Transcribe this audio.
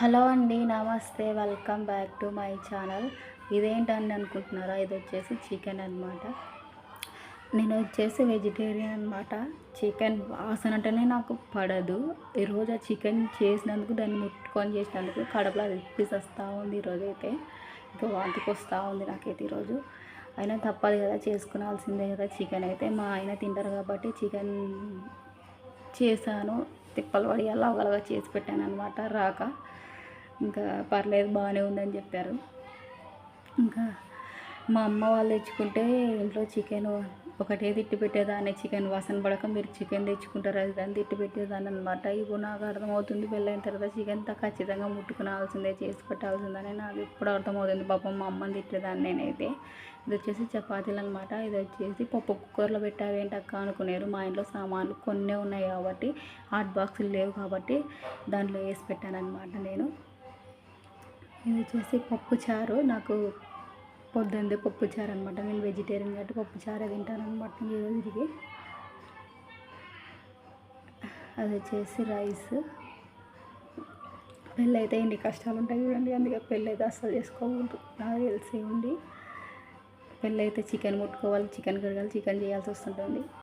Hello అండి namaste. Welcome back to my channel. ఇదేంటని అనుకుంటున్నారా? ఇది వచ్చేసి చికెన్ అనమాట నేను వచ్చేసి వెజిటేరియన్ అనమాట చికెన్ వాసన అంటేనే నాకు పడదు. ఈరోజు ఆ చికెన్ చేసినందుకు దాన్ని ముట్టుకొని చేసినందుకు కడపలో తిప్పేసి వస్తూ ఉంది ఈరోజు అయితే. ఇంకా వాంతికి వస్తూ ఉంది నాకైతే ఈరోజు అయినా తప్పదు కదా చేసుకునాల్సిందే కదా చికెన్ అయితే. మా ఆయన తింటారు కాబట్టి చికెన్ చేశాను. తిప్పలు పడి అలాగలగా చేసి పెట్టాను అనమాట రాక. ఇంకా పర్లేదు బాగానే ఉందని చెప్పారు. ఇంకా మా అమ్మ వాళ్ళు తెచ్చుకుంటే ఇంట్లో చికెన్ ఒకటే తిట్టి పెట్టేదాన్ని. చికెన్ వాసన పడక మీరు చికెన్ తెచ్చుకుంటారు అది దాన్ని తిట్టి పెట్టేదాన్ని అనమాట ఇప్పుడు నాకు అర్థమవుతుంది పెళ్ళైన తర్వాత చికెన్ తా ఖచ్చితంగా ముట్టుకునాల్సిందే చేసి పెట్టాల్సిందని నాకు ఇప్పుడు అర్థమవుతుంది. పాపం మా అమ్మని తిట్టేదాన్ని నేనైతే. ఇది వచ్చేసి చపాతీలు అనమాట ఇది వచ్చేసి పప్పు కుక్కర్లో పెట్టావేంటి అక్క అనుకునేరు. మా ఇంట్లో సామాన్లు కొన్నే ఉన్నాయి కాబట్టి హాట్ బాక్సులు లేవు కాబట్టి దాంట్లో వేసి పెట్టాను అనమాట నేను. ఇది వచ్చేసి పప్పు చారు. నాకు పొద్దున్నే పప్పుచారు అనమాట నేను వెజిటేరియన్ కాబట్టి పప్పు చారే తింటాను అనమాట ఈ రోజుకి అది వచ్చేసి రైస్. పెళ్ళి అయితే ఇన్ని కష్టాలు ఉంటాయి చూడండి అందుకే పెళ్ళి అయితే అస్సలు చేసుకోకూడదు. నాకు తెలిసి ఉండి పెళ్ళి అయితే చికెన్ ముట్టుకోవాలి చికెన్ కడగాలి చికెన్ చేయాల్సి వస్తుంటుంది.